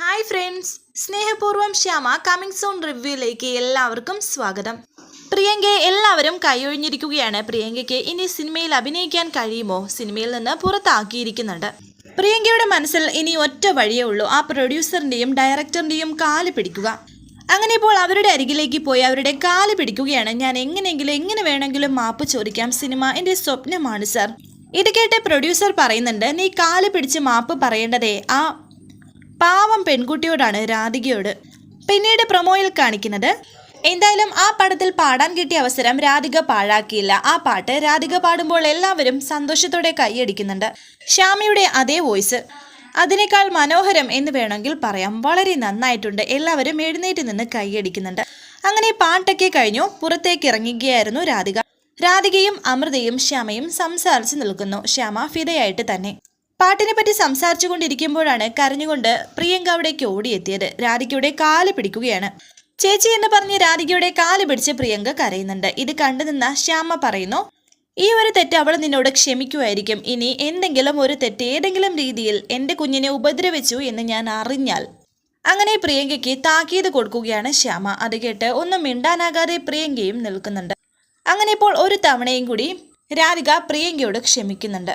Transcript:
Hi friends സ്നേഹപൂർവം Shyama coming zone റിവ്യൂയിലേക്ക് എല്ലാവർക്കും സ്വാഗതം. പ്രിയങ്കയെ എല്ലാവരും കൈയൊഴിഞ്ഞിരിക്കുകയാണ്. പ്രിയങ്കയ്ക്ക് ഇനി സിനിമയിൽ അഭിനയിക്കാൻ കഴിയുമോ? സിനിമയിൽ നിന്ന് പുറത്താക്കിയിരിക്കുന്നുണ്ട്. പ്രിയങ്കയുടെ മനസ്സിൽ ഇനി ഒറ്റ വഴിയേ ഉള്ളൂ. ആ പ്രൊഡ്യൂസറിന്റെയും ഡയറക്ടറിന്റെയും കാൽ പിടിക്കുക. അങ്ങനെ ഇപ്പോൾ അവരുടെ അരികിലേക്ക് പോയി അവരുടെ കാൽ പിടിക്കുകയാണ്. ഞാൻ എങ്ങനെയെങ്കിലും എങ്ങനെ വേണമെങ്കിലും മാപ്പ് ചോദിക്കാം. സിനിമ എന്റെ സ്വപ്നമാണ് സർ ഇത് കേട്ട് പ്രൊഡ്യൂസർ പറയുന്നുണ്ട് നീ കാൽ പിടിച്ച് മാപ്പ് പറയേണ്ടതേ? ആ പാവം പെൺകുട്ടിയോടാണ് രാധികയോട് പിന്നീട് പ്രൊമോയിൽ കാണിക്കുന്നത്. എന്തായാലും ആ പടത്തിൽ പാടാൻ കിട്ടിയ അവസരം രാധിക പാഴാക്കിയില്ല. ആ പാട്ട് രാധിക പാടുമ്പോൾ എല്ലാവരും സന്തോഷത്തോടെ കൈയടിക്കുന്നുണ്ട്. ശ്യാമിയുടെ അതേ വോയിസ്. അതിനേക്കാൾ മനോഹരം എന്ന് വേണമെങ്കിൽ പറയാം. വളരെ നന്നായിട്ടുണ്ട്. എല്ലാവരും എഴുന്നേറ്റ് നിന്ന് കൈയടിക്കുന്നുണ്ട്. അങ്ങനെ പാട്ടൊക്കെ കഴിഞ്ഞു. പുറത്തേക്ക് ഇറങ്ങുകയായിരുന്നു രാധിക. രാധികയും അമൃതയും ശ്യാമയും സംസാരിച്ച് നിൽക്കുന്നു. ശ്യാമ ഫിതയായിട്ട് തന്നെ. പാട്ടിനെ പറ്റി സംസാരിച്ചു കൊണ്ടിരിക്കുമ്പോഴാണ് കരഞ്ഞുകൊണ്ട് പ്രിയങ്ക അവിടേക്ക് ഓടിയെത്തിയത്. രാധികയുടെ കാൽ പിടിക്കുകയാണ്. ചേച്ചി എന്ന് പറഞ്ഞ് രാധികയുടെ കാൽ പിടിച്ച് പ്രിയങ്ക കരയുന്നുണ്ട്. ഇത് കണ്ടു നിന്ന ശ്യാമ പറയുന്നു ഈ ഒരു തെറ്റ് അവൾ നിന്നോട് ക്ഷമിക്കുമായിരിക്കും. ഇനി എന്തെങ്കിലും ഒരു തെറ്റ് ഏതെങ്കിലും രീതിയിൽ എന്റെ കുഞ്ഞിനെ ഉപദ്രവിച്ചു എന്ന് ഞാൻ അറിഞ്ഞാൽ. അങ്ങനെ പ്രിയങ്കയ്ക്ക് താക്കീത് കൊടുക്കുകയാണ് ശ്യാമ. അത് കേട്ട് ഒന്നും മിണ്ടാനാകാതെ പ്രിയങ്കയും നിൽക്കുന്നുണ്ട്. അങ്ങനെ ഇപ്പോൾ ഒരു തവണയും കൂടി രാധിക പ്രിയങ്കയോട് ക്ഷമിക്കുന്നുണ്ട്.